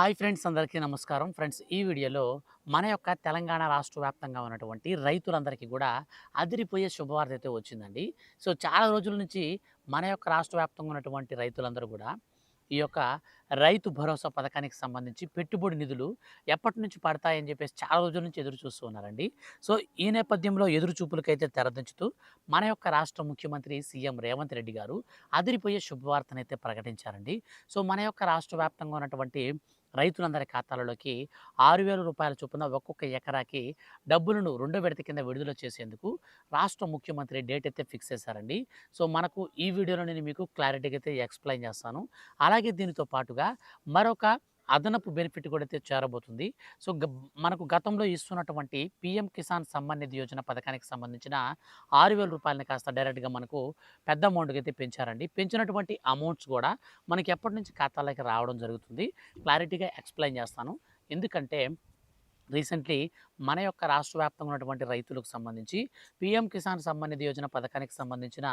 Hi friends అందరికీ నమస్కారం. Friends ఈ వీడియోలో మన యొక్క తెలంగాణ రాష్ట్ర వ్యాప్తంగా ఉన్నటువంటి రైతులందరికీ కూడా అదిరిపోయే శుభవార్త అయితే వచ్చిందండి. సో చాలా రోజుల నుంచి మన యొక్క రాష్ట్ర వ్యాప్తంగా ఉన్నటువంటి రైతులందరూ కూడా ఈ యొక్క రైతు భరోసా పథకానికి సంబంధించి పెట్టుబడి నిధులు ఎప్పటి నుంచి పడతాయని చెప్పేసి చాలా రోజుల నుంచి ఎదురు చూస్తూ ఉన్నారండి. సో ఈ నేపథ్యంలో ఎదురు చూపులకైతే తెరదించుతూ మన యొక్క రాష్ట్ర ముఖ్యమంత్రి సీఎం రేవంత్ రెడ్డి గారు అదిరిపోయే శుభవార్తనైతే ప్రకటించారండి. సో మన యొక్క రాష్ట్ర వ్యాప్తంగా ఉన్నటువంటి రైతులందరి ఖాతాలలోకి ఆరు వేల రూపాయల చొప్పున ఒక్కొక్క ఎకరాకి డబ్బులను రెండో విడత కింద విడుదల చేసేందుకు రాష్ట్ర ముఖ్యమంత్రి డేట్ అయితే ఫిక్స్ చేశారండి. సో మనకు ఈ వీడియోలో నేను మీకు క్లారిటీగా అయితే ఎక్స్ప్లెయిన్ చేస్తాను. అలాగే దీనితో పాటుగా మరొక అదనపు బెనిఫిట్ కూడా అయితే చేరబోతుంది. సో మనకు గతంలో ఇస్తున్నటువంటి పిఎం కిసాన్ సమ్మాన్ నిధి యోజన పథకానికి సంబంధించిన ఆరు వేల రూపాయలని కాస్త డైరెక్ట్గా మనకు పెద్ద అమౌంట్కి అయితే పెంచారండి. పెంచినటువంటి అమౌంట్స్ కూడా మనకి ఎప్పటి నుంచి ఖాతాలోకి రావడం జరుగుతుంది. క్లారిటీగా ఎక్స్ప్లెయిన్ చేస్తాను. ఎందుకంటే రీసెంట్లీ మన యొక్క రాష్ట్ర వ్యాప్తంగా ఉన్నటువంటి రైతులకు సంబంధించి పిఎం కిసాన్ సమ్మాన్ నిధి యోజన పథకానికి సంబంధించిన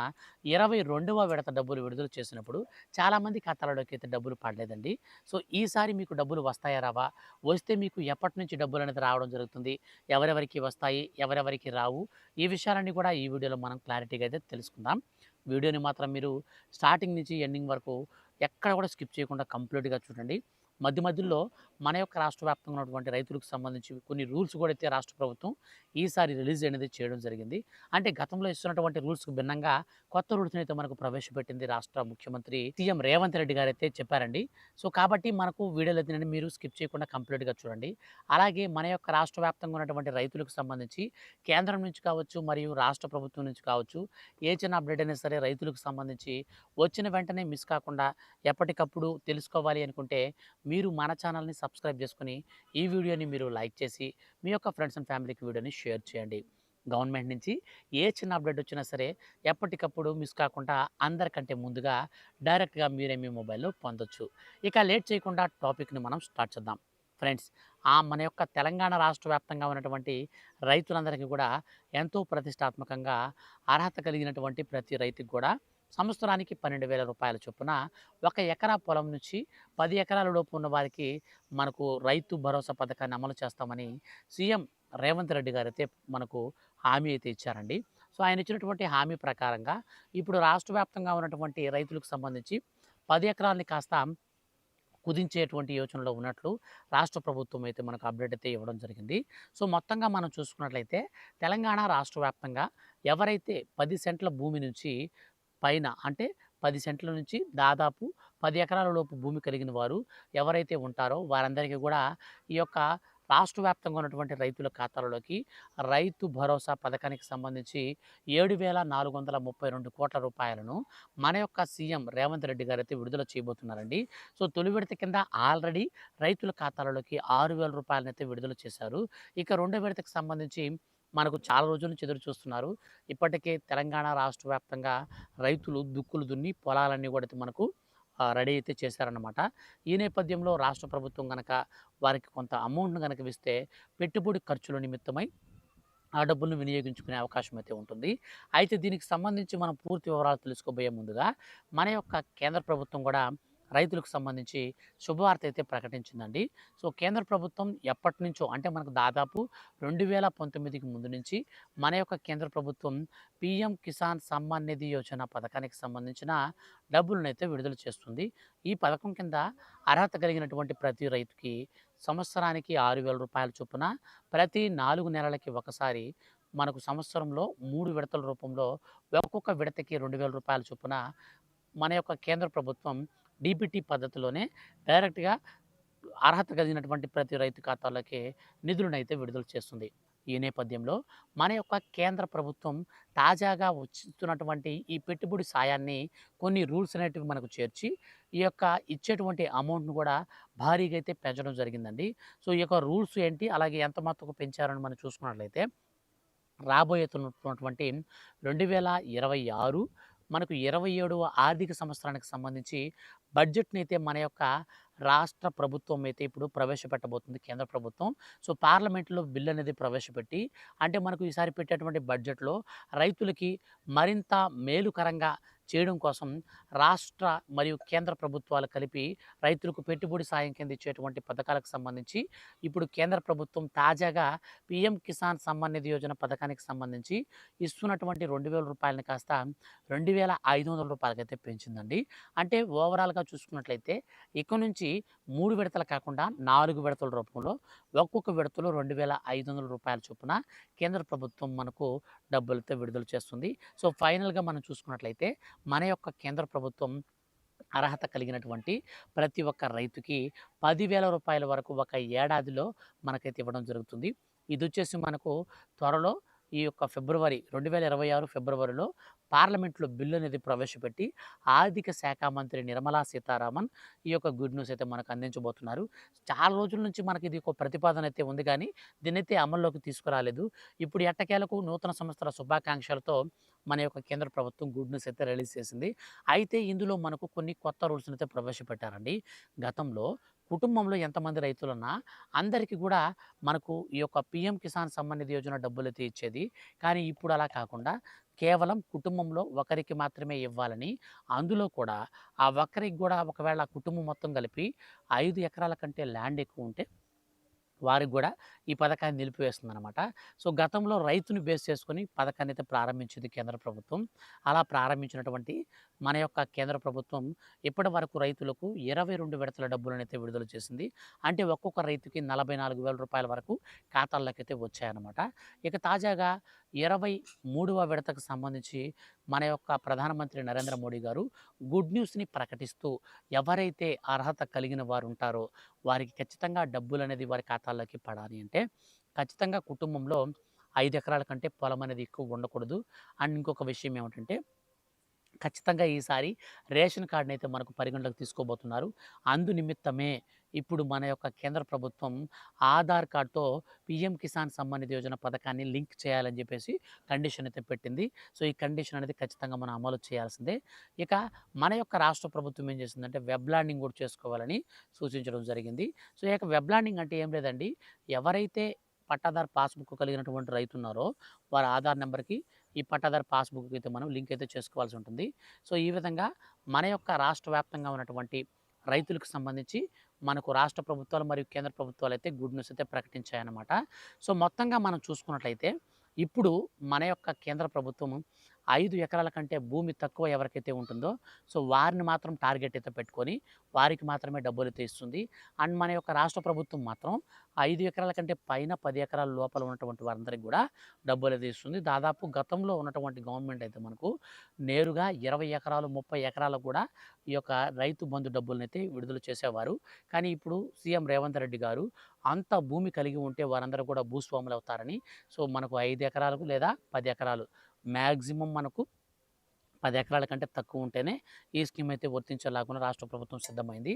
ఇరవై రెండవ విడత డబ్బులు విడుదల చేసినప్పుడు చాలామంది ఖాతాలలోకి అయితే డబ్బులు పడలేదండి. సో ఈసారి మీకు డబ్బులు వస్తాయా రావా? వస్తే మీకు ఎప్పటి నుంచి డబ్బులు అనేది రావడం జరుగుతుంది? ఎవరెవరికి వస్తాయి? ఎవరెవరికి రావు? ఈ విషయాలన్నీ కూడా ఈ వీడియోలో మనం క్లారిటీగా అయితే తెలుసుకుందాం. వీడియోని మాత్రం మీరు స్టార్టింగ్ నుంచి ఎండింగ్ వరకు ఎక్కడ కూడా స్కిప్ చేయకుండా కంప్లీట్గా చూడండి. మధ్య మధ్యలో మన యొక్క రాష్ట్ర వ్యాప్తంగా ఉన్నటువంటి రైతులకు సంబంధించి కొన్ని రూల్స్ కూడా అయితే రాష్ట్ర ప్రభుత్వం ఈసారి రిలీజ్ అనేది చేయడం జరిగింది. అంటే గతంలో ఇస్తున్నటువంటి రూల్స్కు భిన్నంగా కొత్త రూల్స్ని అయితే మనకు ప్రవేశపెట్టింది రాష్ట్ర ముఖ్యమంత్రి సీఎం రేవంత్ రెడ్డి గారు అయితే చెప్పారండి. సో కాబట్టి మనకు వీడియోలు అయితే మీరు స్కిప్ చేయకుండా కంప్లీట్గా చూడండి. అలాగే మన యొక్క రాష్ట్ర వ్యాప్తంగా ఉన్నటువంటి రైతులకు సంబంధించి కేంద్రం నుంచి కావచ్చు మరియు రాష్ట్ర ప్రభుత్వం నుంచి కావచ్చు ఏ చిన్న అప్డేట్ అయినా సరే రైతులకు సంబంధించి వచ్చిన వెంటనే మిస్ కాకుండా ఎప్పటికప్పుడు తెలుసుకోవాలి అనుకుంటే మీరు మన ఛానల్ని సబ్స్క్రైబ్ చేసుకుని ఈ వీడియోని మీరు లైక్ చేసి మీ యొక్క ఫ్రెండ్స్ అండ్ ఫ్యామిలీకి వీడియోని షేర్ చేయండి. గవర్నమెంట్ నుంచి ఏ చిన్న అప్డేట్ వచ్చినా సరే ఎప్పటికప్పుడు మిస్ కాకుండా అందరికంటే ముందుగా డైరెక్ట్గా మీరే మీ మొబైల్లో పొందొచ్చు. ఇక లేట్ చేయకుండా టాపిక్ని మనం స్టార్ట్ చేద్దాం. ఫ్రెండ్స్ ఆ మన యొక్క తెలంగాణ రాష్ట్ర వ్యాప్తంగా ఉన్నటువంటి రైతులందరికీ కూడా ఎంతో ప్రతిష్టాత్మకంగా అర్హత కలిగినటువంటి ప్రతి రైతుకి కూడా సంవత్సరానికి పన్నెండు వేల రూపాయల చొప్పున ఒక ఎకరా పొలం నుంచి పది ఎకరాల లోపు ఉన్న వారికి మనకు రైతు భరోసా పథకాన్ని అమలు చేస్తామని సీఎం రేవంత్ రెడ్డి గారు అయితే మనకు హామీ అయితే ఇచ్చారండి. సో ఆయన ఇచ్చినటువంటి హామీ ప్రకారంగా ఇప్పుడు రాష్ట్ర వ్యాప్తంగా ఉన్నటువంటి రైతులకు సంబంధించి పది ఎకరాలని కాస్త కుదించేటువంటి యోచనలో ఉన్నట్లు రాష్ట్ర ప్రభుత్వం అయితే మనకు అప్డేట్ అయితే ఇవ్వడం జరిగింది. సో మొత్తంగా మనం చూసుకున్నట్లయితే తెలంగాణ రాష్ట్ర వ్యాప్తంగా ఎవరైతే పది సెంట్ల భూమి నుంచి పైన అంటే పది సెంట్ల నుంచి దాదాపు పది ఎకరాల లోపు భూమి కలిగిన వారు ఎవరైతే ఉంటారో వారందరికీ కూడా ఈ యొక్క రాష్ట్ర వ్యాప్తంగా ఉన్నటువంటి రైతుల ఖాతాలలోకి రైతు భరోసా పథకానికి సంబంధించి ఏడు వేల నాలుగు వందల ముప్పై రెండు కోట్ల రూపాయలను మన యొక్క సీఎం రేవంత్ రెడ్డి గారు అయితే విడుదల చేయబోతున్నారండి. సో తొలి విడత కింద ఆల్రెడీ రైతుల ఖాతాలలోకి ఆరు వేల రూపాయలనైతే విడుదల చేశారు. ఇక రెండో విడతకు సంబంధించి మనకు చాలా రోజుల నుంచి ఎదురు చూస్తున్నారు. ఇప్పటికే తెలంగాణ రాష్ట్ర వ్యాప్తంగా రైతులు దుక్కులు దున్ని పొలాలన్నీ కూడా అయితే మనకు రెడీ అయితే చేశారన్నమాట. ఈ నేపథ్యంలో రాష్ట్ర ప్రభుత్వం కనుక వారికి కొంత అమౌంట్ను కనుక ఇస్తే పెట్టుబడి ఖర్చుల నిమిత్తమై ఆ డబ్బులను వినియోగించుకునే అవకాశం అయితే ఉంటుంది. అయితే దీనికి సంబంధించి మనం పూర్తి వివరాలు తెలుసుకోబోయే ముందుగా మన యొక్క కేంద్ర ప్రభుత్వం కూడా రైతులకు సంబంధించి శుభవార్త అయితే ప్రకటించిందండి. సో కేంద్ర ప్రభుత్వం ఎప్పటి నుంచో అంటే మనకు దాదాపు రెండు వేల పంతొమ్మిదికి ముందు నుంచి మన యొక్క కేంద్ర ప్రభుత్వం పిఎం కిసాన్ సమ్మాన్ నిధి యోజన పథకానికి సంబంధించిన డబ్బులను అయితే విడుదల చేస్తుంది. ఈ పథకం కింద అర్హత కలిగినటువంటి ప్రతి రైతుకి సంవత్సరానికి ఆరు వేల రూపాయల చొప్పున ప్రతి నాలుగు నెలలకి ఒకసారి మనకు సంవత్సరంలో మూడు విడతల రూపంలో ఒక్కొక్క విడతకి రెండు వేల రూపాయల చొప్పున మన యొక్క కేంద్ర ప్రభుత్వం డీబీటీ పద్ధతిలోనే డైరెక్ట్గా అర్హత కలిగినటువంటి ప్రతి రైతు ఖాతాలకే నిధులను అయితే విడుదల చేస్తుంది. ఈ నేపథ్యంలో మన యొక్క కేంద్ర ప్రభుత్వం తాజాగా వచ్చిస్తున్నటువంటి ఈ పెట్టుబడి సాయాన్ని కొన్ని రూల్స్ అనేటివి మనకు చేర్చి ఈ యొక్క ఇచ్చేటువంటి అమౌంట్ను కూడా భారీగా అయితే పెంచడం జరిగిందండి. సో ఈ యొక్క రూల్స్ ఏంటి అలాగే ఎంత మొత్తం పెంచారని మనం చూసుకున్నట్లయితే రాబోయేతున్నటువంటి రెండు వేల ఇరవై ఆరు మనకు ఇరవై ఏడవ ఆర్థిక సంవత్సరానికి సంబంధించి బడ్జెట్ని అయితే మన యొక్క రాష్ట్ర ప్రభుత్వం అయితే ఇప్పుడు ప్రవేశపెట్టబోతుంది కేంద్ర ప్రభుత్వం. సో పార్లమెంట్లో బిల్ అనేది ప్రవేశపెట్టి అంటే మనకు ఈసారి పెట్టేటువంటి బడ్జెట్లో రైతులకి మరింత మేలుకరంగా చేయడం కోసం రాష్ట్ర మరియు కేంద్ర ప్రభుత్వాలు కలిపి రైతులకు పెట్టుబడి సాయం కింద ఇచ్చేటువంటి పథకాలకు సంబంధించి ఇప్పుడు కేంద్ర ప్రభుత్వం తాజాగా పిఎం కిసాన్ సమ్మాన్ నిధి యోజన పథకానికి సంబంధించి ఇస్తున్నటువంటి రెండు వేల రూపాయలని కాస్త రెండు వేల ఐదు వందల రూపాయలకైతే పెంచిందండి. అంటే ఓవరాల్గా చూసుకున్నట్లయితే ఇక నుంచి మూడు విడతలు కాకుండా నాలుగు విడతల రూపంలో ఒక్కొక్క విడతలో రెండు వేల ఐదు వందల రూపాయల చొప్పున కేంద్ర ప్రభుత్వం మనకు డబ్బులతో విడుదల చేస్తుంది. సో ఫైనల్గా మనం చూసుకున్నట్లయితే మన యొక్క కేంద్ర ప్రభుత్వం అర్హత కలిగినటువంటి ప్రతి ఒక్క రైతుకి పదివేల రూపాయల వరకు ఒక ఏడాదిలో మనకైతే ఇవ్వడం జరుగుతుంది. ఇది వచ్చేసి మనకు త్వరలో ఈ యొక్క ఫిబ్రవరి రెండు వేల ఇరవై ఆరు ఫిబ్రవరిలో పార్లమెంట్లో బిల్లు అనేది ప్రవేశపెట్టి ఆర్థిక శాఖ మంత్రి నిర్మలా సీతారామన్ ఈ యొక్క గుడ్ న్యూస్ అయితే మనకు అందించబోతున్నారు. చాలా రోజుల నుంచి మనకి ఇది ఒక ప్రతిపాదన అయితే ఉంది కానీ దీన్నైతే అమల్లోకి తీసుకురాలేదు. ఇప్పుడు ఎట్టకేలకు నూతన సంస్థల శుభాకాంక్షలతో మన యొక్క కేంద్ర ప్రభుత్వం గుడ్ న్యూస్ అయితే రిలీజ్ చేసింది. అయితే ఇందులో మనకు కొన్ని కొత్త రూల్స్ని అయితే ప్రవేశపెట్టారండి. గతంలో కుటుంబంలో ఎంతమంది రైతులున్నా అందరికీ కూడా మనకు ఈ యొక్క పిఎం కిసాన్ సమ్మాన్ నిధి యోజన డబ్బులు అయితే ఇచ్చేది. కానీ ఇప్పుడు అలా కాకుండా కేవలం కుటుంబంలో ఒకరికి మాత్రమే ఇవ్వాలని అందులో కూడా ఆ ఒక్కరికి కూడా ఒకవేళ కుటుంబం మొత్తం కలిపి ఐదు ఎకరాల కంటే ల్యాండ్ ఎక్కువ ఉంటే వారికి కూడా ఈ పథకాన్ని నిలిపివేస్తుంది అనమాట సో గతంలో రైతుని బేస్ చేసుకొని పథకాన్ని అయితే ప్రారంభించింది కేంద్ర ప్రభుత్వం. అలా ప్రారంభించినటువంటి మన యొక్క కేంద్ర ప్రభుత్వం ఇప్పటి వరకు రైతులకు ఇరవై రెండు విడతల డబ్బులను అయితే విడుదల చేసింది. అంటే ఒక్కొక్క రైతుకి నలభై నాలుగు వేల రూపాయల వరకు ఖాతాల్లోకి అయితే వచ్చాయన్నమాట. ఇక తాజాగా ఇరవై మూడవ విడతకు సంబంధించి మన యొక్క ప్రధానమంత్రి నరేంద్ర మోడీ గారు గుడ్ న్యూస్ని ప్రకటిస్తూ ఎవరైతే అర్హత కలిగిన వారు ఉంటారో వారికి ఖచ్చితంగా డబ్బులు అనేది వారి ఖాతాల్లోకి పడాలి అంటే ఖచ్చితంగా కుటుంబంలో ఐదు ఎకరాల కంటే పొలం అనేది ఎక్కువ ఉండకూడదు. అండ్ ఇంకొక విషయం ఏమిటంటే ఖచ్చితంగా ఈసారి రేషన్ కార్డుని అయితే మనకు పరిగణలోకి తీసుకోబోతున్నారు. అందు నిమిత్తమే ఇప్పుడు మన యొక్క కేంద్ర ప్రభుత్వం ఆధార్ కార్డ్తో పిఎం కిసాన్ సంబంధిత యోజన పథకాన్ని లింక్ చేయాలని చెప్పేసి కండిషన్ అయితే పెట్టింది. సో ఈ కండిషన్ అనేది ఖచ్చితంగా మనం అమలు చేయాల్సిందే. ఇక మన యొక్క రాష్ట్ర ప్రభుత్వం ఏం చేసిందంటే వెబ్ ల్యాండింగ్ కూడా చేసుకోవాలని సూచించడం జరిగింది. సో ఈ యొక్క వెబ్ ల్యాండింగ్ అంటే ఏం లేదండి. ఎవరైతే పట్టాదారు పాస్బుక్ కలిగినటువంటి రైతు ఉన్నారో వారి ఆధార్ నెంబర్కి ఈ పట్టాదారు పాస్బుక్ అయితే మనం లింక్ అయితే చేసుకోవాల్సి ఉంటుంది. సో ఈ విధంగా మన యొక్క రాష్ట్ర వ్యాప్తంగా ఉన్నటువంటి రైతులకు సంబంధించి మనకు రాష్ట్ర ప్రభుత్వాలు మరియు కేంద్ర ప్రభుత్వాలు అయితే గుడ్ న్యూస్ అయితే ప్రకటించాయన్నమాట. సో మొత్తంగా మనం చూసుకున్నట్లయితే ఇప్పుడు మన యొక్క కేంద్ర ప్రభుత్వం ఐదు ఎకరాల కంటే భూమి తక్కువ ఎవరికైతే ఉంటుందో సో వారిని మాత్రం టార్గెట్ అయితే పెట్టుకొని వారికి మాత్రమే డబ్బులు అయితే ఇస్తుంది. అండ్ మన యొక్క రాష్ట్ర ప్రభుత్వం మాత్రం ఐదు ఎకరాల కంటే పైన పది ఎకరాల లోపల ఉన్నటువంటి వారందరికీ కూడా డబ్బులు అయితే ఇస్తుంది. దాదాపు గతంలో ఉన్నటువంటి గవర్నమెంట్ అయితే మనకు నేరుగా ఇరవై ఎకరాలు ముప్పై ఎకరాలకు కూడా ఈ యొక్క రైతు బంధు డబ్బులనైతే విడుదల చేసేవారు. కానీ ఇప్పుడు సీఎం రేవంత్ రెడ్డి గారు అంత భూమి కలిగి ఉంటే వారందరూ కూడా భూస్వాములు అవుతారని సో మనకు ఐదు ఎకరాలకు లేదా పది ఎకరాలు మ్యాక్సిమం మనకు పది ఎకరాల కంటే తక్కువ ఉంటేనే ఈ స్కీమ్ అయితే వర్తించేలాగా రాష్ట్ర ప్రభుత్వం సిద్ధమైంది.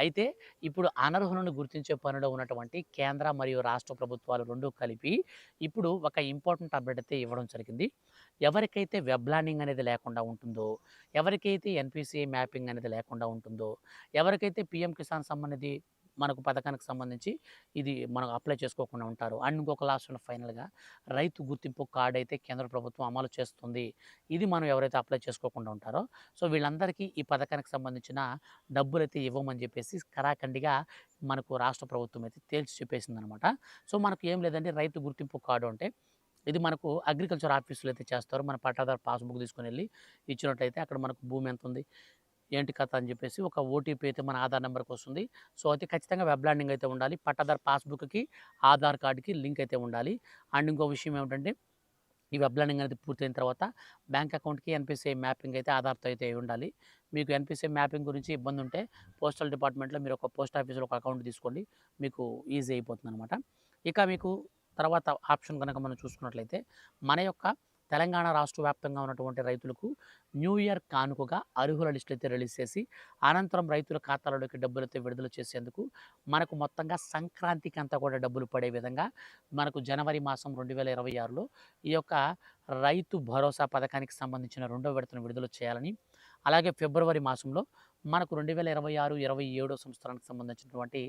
అయితే ఇప్పుడు అనర్హులను గుర్తించే పనిలో ఉన్నటువంటి కేంద్ర మరియు రాష్ట్ర ప్రభుత్వాలు రెండు కలిపి ఇప్పుడు ఒక ఇంపార్టెంట్ అప్డేట్ అయితే ఇవ్వడం జరిగింది. ఎవరికైతే వెబ్ ల్యాండింగ్ అనేది లేకుండా ఉంటుందో ఎవరికైతే ఎన్పిసిఐ మ్యాపింగ్ అనేది లేకుండా ఉంటుందో ఎవరికైతే పిఎం కిసాన్ సంబంధించి మనకు పథకానికి సంబంధించి ఇది మనం అప్లై చేసుకోకుండా ఉంటారు. అండ్ ఇంకొక లాస్ట్ ఫైనల్గా రైతు గుర్తింపు కార్డు అయితే కేంద్ర ప్రభుత్వం అమలు చేస్తుంది. ఇది మనం ఎవరైతే అప్లై చేసుకోకుండా ఉంటారో సో వీళ్ళందరికీ ఈ పథకానికి సంబంధించిన డబ్బులు అయితే ఇవ్వమని చెప్పేసి కరాఖండిగా మనకు రాష్ట్ర ప్రభుత్వం అయితే తేల్చి చెప్పేసింది అనమాట సో మనకు ఏం లేదంటే రైతు గుర్తింపు కార్డు అంటే ఇది మనకు అగ్రికల్చర్ ఆఫీసులు అయితే చేస్తారు. మన పట్టాదారు పాస్బుక్ తీసుకొని వెళ్ళి ఇచ్చినట్టయితే అక్కడ మనకు భూమి ఎంత ఉంది ఏంటి కథ అని చెప్పేసి ఒక ఓటీపీ అయితే మన ఆధార్ నెంబర్కి వస్తుంది. సో అయితే ఖచ్చితంగా వెబ్ ల్యాండింగ్ అయితే ఉండాలి. పట్టాదార్ పాస్బుక్కి ఆధార్ కార్డుకి లింక్ అయితే ఉండాలి. అండ్ ఇంకో విషయం ఏమిటంటే ఈ వెబ్ ల్యాండింగ్ అనేది పూర్తయిన తర్వాత బ్యాంక్ అకౌంట్కి ఎన్పిసిఐ మ్యాపింగ్ అయితే ఆధార్తో అయితే ఉండాలి. మీకు ఎన్పిసిఐ మ్యాపింగ్ గురించి ఇబ్బంది ఉంటే పోస్టల్ డిపార్ట్మెంట్లో మీరు ఒక పోస్ట్ ఆఫీస్లో ఒక అకౌంట్ తీసుకోండి. మీకు ఈజీ అయిపోతుంది అనమాట ఇక మీకు తర్వాత ఆప్షన్ కనుక మనం చూసుకున్నట్లయితే మన యొక్క తెలంగాణ రాష్ట్ర వ్యాప్తంగా ఉన్నటువంటి రైతులకు న్యూ ఇయర్ కానుకగా అర్హుల లిస్ట్ అయితే రిలీజ్ చేసి అనంతరం రైతుల ఖాతాలలోకి డబ్బులు అయితే విడుదల చేసేందుకు మనకు మొత్తంగా సంక్రాంతికి అంతా కూడా డబ్బులు పడే విధంగా మనకు జనవరి మాసం రెండు వేల ఇరవై ఆరులో ఈ యొక్క రైతు భరోసా పథకానికి సంబంధించిన రెండో విడతను విడుదల చేయాలని అలాగే ఫిబ్రవరి మాసంలో మనకు రెండు వేల ఇరవై ఆరు ఇరవై ఏడో సంవత్సరానికి సంబంధించినటువంటి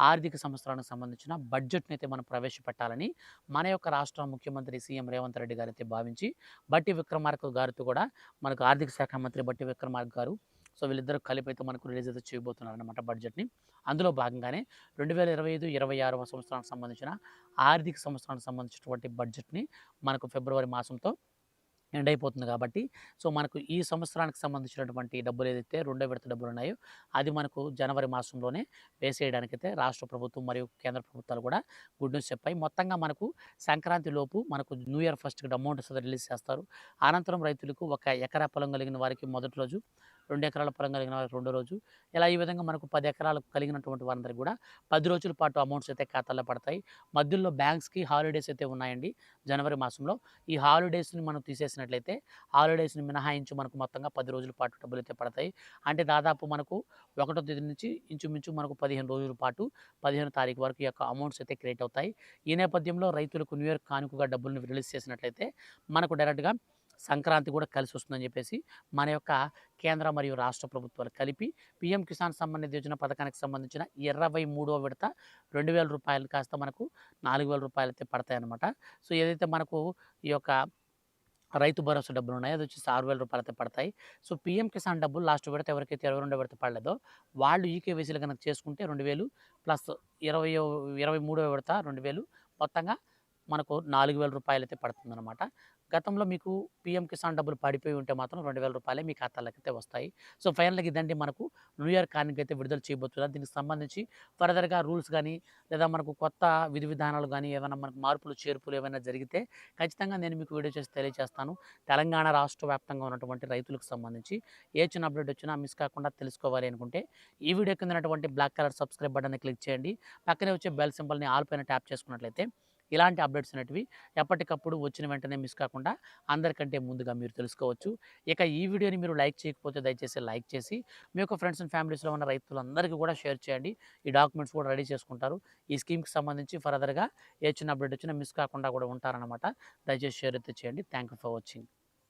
ఆర్థిక సంవత్సరానికి సంబంధించిన బడ్జెట్ని అయితే మనం ప్రవేశపెట్టాలని మన యొక్క రాష్ట్ర ముఖ్యమంత్రి సీఎం రేవంత్ రెడ్డి గారు అయితే భావించి బట్టి విక్రమార్క గారితో కూడా మనకు ఆర్థిక శాఖ మంత్రి బట్టి విక్రమార్క గారు సో వీళ్ళిద్దరూ కలిపి అయితే మనకు రిలీజ్ అయితే చేయబోతున్నారు అనమాట బడ్జెట్ని. అందులో భాగంగానే రెండు వేల ఇరవై ఐదు ఇరవై ఆరవ సంవత్సరానికి సంబంధించిన ఆర్థిక సంవత్సరానికి సంబంధించినటువంటి బడ్జెట్ని మనకు ఫిబ్రవరి మాసంతో ఎండ్ అయిపోతుంది కాబట్టి సో మనకు ఈ సంవత్సరానికి సంబంధించినటువంటి డబ్బులు ఏదైతే రెండో విడత డబ్బులు ఉన్నాయో అది మనకు జనవరి మాసంలోనే వేసేయడానికైతే రాష్ట్ర ప్రభుత్వం మరియు కేంద్ర ప్రభుత్వాలు కూడా గుడ్ న్యూస్ చెప్పాయి. మొత్తంగా మనకు సంక్రాంతి లోపు మనకు న్యూ ఇయర్ ఫస్ట్కి అమౌంట్ రిలీజ్ చేస్తారు. అనంతరం రైతులకు ఒక ఎకరా పొలం కలిగిన వారికి మొదటి రోజు రెండు ఎకరాల పొలం కలిగిన వారికి రెండో రోజు. ఇలా ఈ విధంగా మనకు పది ఎకరాలు కలిగినటువంటి వారందరికీ కూడా పది రోజుల పాటు అమౌంట్స్ అయితే ఖాతాలో పడతాయి. మధ్యలో బ్యాంక్స్కి హాలిడేస్ అయితే ఉన్నాయండి. జనవరి మాసంలో ఈ హాలిడేస్ని మనం తీసేసినట్లయితే హాలిడేస్ని మినహాయించి మనకు మొత్తంగా పది రోజుల పాటు డబ్బులు అయితే పడతాయి. అంటే దాదాపు మనకు ఒకటో తేదీ నుంచి ఇంచుమించు మనకు పదిహేను రోజుల పాటు పదిహేను తారీఖు వరకు యొక్క అమౌంట్స్ అయితే క్రియేట్ అవుతాయి. ఈ నేపథ్యంలో రైతులకు న్యూ ఇయర్ కానుకగా డబ్బులను రిలీజ్ చేసినట్లయితే మనకు డైరెక్ట్గా సంక్రాంతి కూడా కలిసి వస్తుందని చెప్పేసి మన యొక్క కేంద్ర మరియు రాష్ట్ర ప్రభుత్వాలు కలిపి పిఎం కిసాన్ సంబంధిత యోజన పథకానికి సంబంధించిన ఇరవై మూడవ విడత రెండు వేల రూపాయలు కాస్త మనకు నాలుగు వేల రూపాయలు అయితే పడతాయన్నమాట. సో ఏదైతే మనకు ఈ యొక్క రైతు భరోసా డబ్బులు ఉన్నాయి అది వచ్చేసి ఆరు వేల రూపాయలు అయితే పడతాయి. సో పీఎం కిసాన్ డబ్బులు లాస్ట్ విడత ఎవరికైతే ఇరవై రెండో విడత పడలేదో వాళ్ళు ఈకేవీసీలు కనుక చేసుకుంటే రెండు వేలు ప్లస్ ఇరవై ఇరవై మూడో విడత రెండు వేలు మొత్తంగా మనకు నాలుగు వేల రూపాయలు అయితే పడుతుందన్నమాట. గతంలో మీకు పీఎం కిసాన్ డబ్బులు పడిపోయి ఉంటే మాత్రం రెండు వేల రూపాయలే మీ ఖాతాలోకి అయితే వస్తాయి. సో ఫైనల్గా ఇదండి మనకు న్యూ ఇయర్ కార్నికి అయితే విడుదల చేయబోతున్నారు. దీనికి సంబంధించి ఫర్దర్గా రూల్స్ కానీ లేదా మనకు కొత్త విధి విధానాలు కానీ ఏమైనా మనకు మార్పులు చేర్పులు ఏమైనా జరిగితే ఖచ్చితంగా నేను మీకు వీడియో చేసి తెలియజేస్తాను. తెలంగాణ రాష్ట్ర వ్యాప్తంగా ఉన్నటువంటి రైతులకు సంబంధించి ఏ చిన్న అప్డేట్ వచ్చినా మిస్ కాకుండా తెలుసుకోవాలి అనుకుంటే ఈ వీడియో కింద ఉన్నటువంటి బ్లాక్ కలర్ సబ్స్క్రైబ్ బటన్ని క్లిక్ చేయండి. పక్కనే వచ్చే బెల్ సింబల్ని ఆల్ పైన ట్యాప్ చేసుకున్నట్లయితే ఇలాంటి అప్డేట్స్ అనేటివి ఎప్పటికప్పుడు వచ్చిన వెంటనే మిస్ కాకుండా అందరికంటే ముందుగా మీరు తెలుసుకోవచ్చు. ఇక ఈ వీడియోని మీరు లైక్ చేయకపోతే దయచేసి లైక్ చేసి మీ యొక్క ఫ్రెండ్స్ అండ్ ఫ్యామిలీస్లో ఉన్న రైతులందరికీ కూడా షేర్ చేయండి. ఈ డాక్యుమెంట్స్ కూడా రెడీ చేసుకుంటారు. ఈ స్కీమ్కి సంబంధించి ఫర్దర్గా ఏ చిన్న అప్డేట్ వచ్చినా మిస్ కాకుండా కూడా ఉంటారనమాట దయచేసి షేర్ అయితే చేయండి. Thank you for watching.